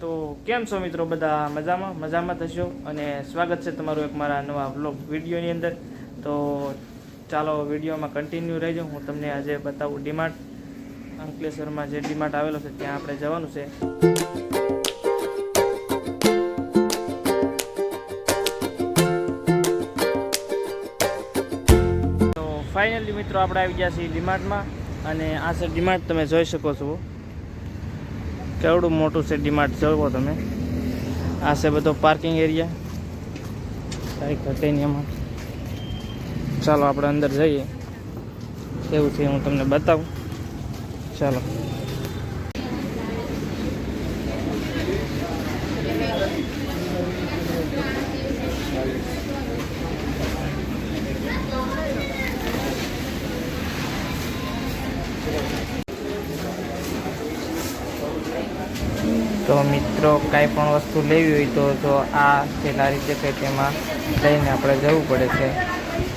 તો કેમ છો મિત્રો બધા મજામાં? મજામાં થશો અને સ્વાગત છે તમારું એક મારા નવા વ્લોગ વિડીયોની અંદર. તો ચાલો વિડીયોમાં કન્ટિન્યુ રહેજો. હું તમને આજે બતાવું ડીમાર્ટ. અંકલેશ્વરમાં જે ડીમાર્ટ આવેલો છે, ત્યાં આપણે જવાનું છે. તો ફાઇનલી મિત્રો આપણે આવી ગયા છીએ ડીમાર્ટમાં. અને આ છે ડીમાર્ટ તમે જોઈ શકો છો. કેવડું મોટું છે ડીમાર્ટ જોવો તમે? આ છે બધો પાર્કિંગ એરિયા કાંઈ ઘટે નહીં એમાં. ચાલો, આપણે અંદર જઈએ. કેવું છે હું તમને બતાવું. ચાલો. તો મિત્રો કાંઈ પણ વસ્તુ લેવી હોય તો જો આ જે રીતે દેખાય તેમાં લઈને આપણે જવું પડે છે.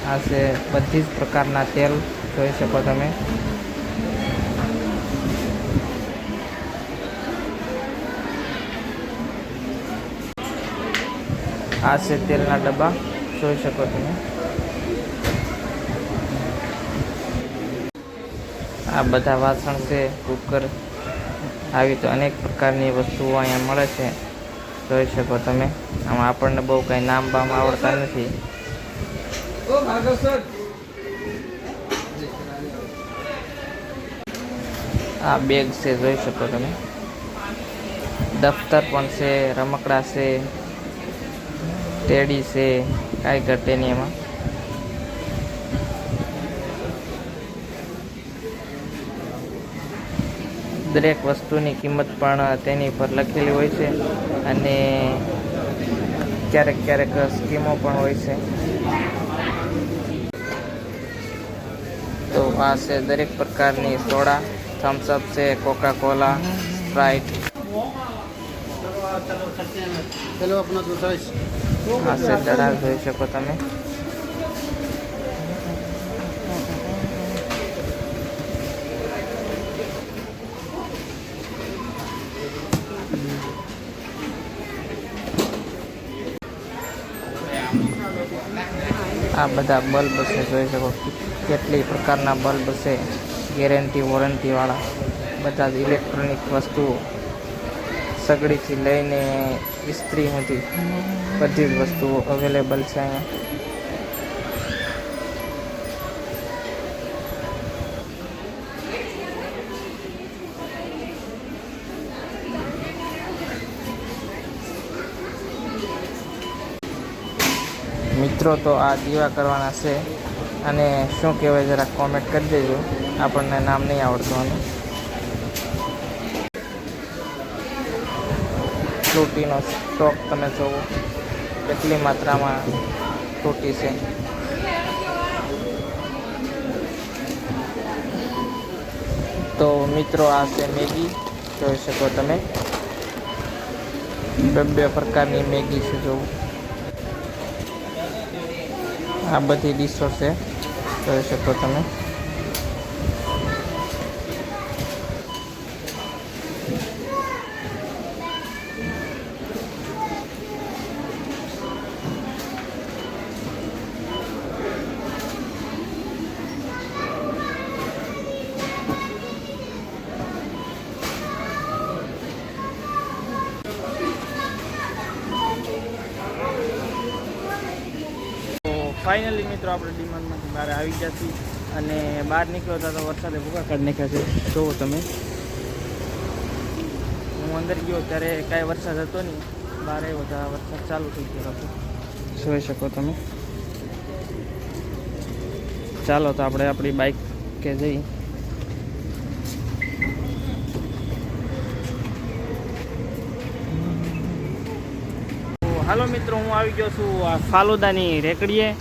આ છે બધી જ પ્રકારના તેલ, જોઈ શકો તમે. આ છે તેલના ડબ્બા, જોઈ શકો તમે. આ બધા વાસણ છે, કુકર આવી તો અનેક પ્રકારની વસ્તુઓ અહીંયા મળે છે. જોઈ શકો તમે. આમાં આપણને બહુ કંઈ નામ બામ આવડતા નથી. આ બેગ છે, જોઈ શકો તમે. દફતર પણ છે, રમકડા છે, ટેડી છે, કાંઈ ઘટે નહીં એમાં. દરેક વસ્તુની કિંમત પણ તેની પર લખેલી હોય છે અને ક્યારેક ક્યારેક સ્કીમો પણ હોય છે તો આ છે દરેક પ્રકારની સોડા થમ્સઅપ છે કોકા કોલા સ્પ્રાઇટ આ છે તળાવ જોઈ શકો તમે આ બધા બલ્બ છે, જોઈ શકો કેટલી પ્રકારના બલ્બ છે, ગેરંટી, વોરંટીવાળા. બધા જ ઇલેક્ટ્રોનિક વસ્તુઓ સગડીથી લઈને ઇસ્ત્રી હતી બધી જ વસ્તુઓ અવેલેબલ છે અહીંયા. મિત્રો, તો આ દીવા કરવાના છે. અને શું કહેવાય, જરા કોમેન્ટ કરી દેજો. આપણને નામ નહીં આવડતું ફ્રૂટીનો સ્ટોક તમે જોવો. કેટલી માત્રામાં ફ્રૂટી છે. તો મિત્રો, આ છે મેગી. જોઈ શકો તમે. બે બે પ્રકારની મેગી છે, જોવું. આ બધી ડીશો છે. જોઈ શકો તમે તો ફાઇનલી મિત્રો આપણે ડિમાન્ડમાંથી બહાર આવી ગયા છીએ અને બહાર નીકળ્યો હતા તો વરસાદે ભૂકા કાઢ નાખ્યા છે. જોવો તમે. હું અંદર ગયો ત્યારે કાંઈ વરસાદ હતો નહીં. બહાર આવ્યો હતા વરસાદ ચાલુ થઈ ગયો હતો. જોઈ શકો તમે. ચાલો તો આપણે આપણી બાઇક કે જઈ. હાલો મિત્રો, હું આવી ગયો છું આ ફાલુદાની રેકડીએ.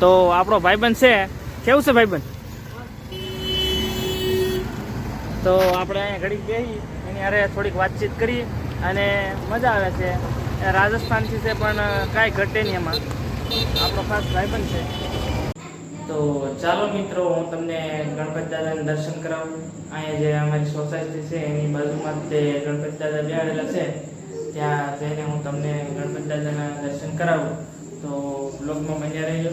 તો આપણો ભાઈબંધ છે. કેવું છે ભાઈબંધ? તો આપણે અહીંયા ઘડીક બેસી એની હારે થોડીક વાતચીત કરી અને મજા આવે છે. રાજસ્થાનથી છે પણ કાંઈ ઘટે નહીં એમાં. આપણો ખાસ ભાઈબંધ છે. તો ચાલો મિત્રો, હું તમને ગણપત દાદાને દર્શન કરાવું. અહીંયા જે અમારી સોસાયટી છે, એની બાજુમાં તે ગણપત દાદા બેહાડેલા છે. ત્યાં જઈને હું તમને ગણપત દાદાના દર્શન કરાવું. તો બ્લોગમાં બન્યા રહેજો.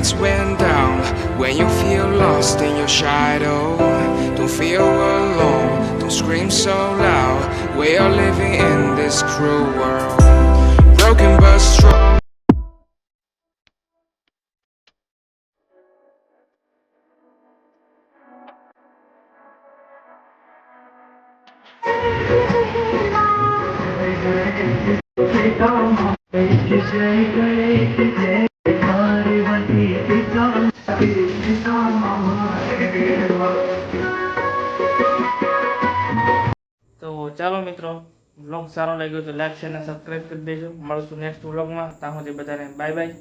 Lights went down. When you feel lost in your shadow, don't feel alone, don't scream so loud. We are living in this cruel world. Broken but strong. તો ચાલો મિત્રો બ્લોગ સારો લાગ્યો તો લાઈક શેર અને સબસ્ક્રાઈબ કરી દેજો. મળશું નેક્સ્ટ બ્લોગમાં ત્યાં સુધી બધાને બાય બાય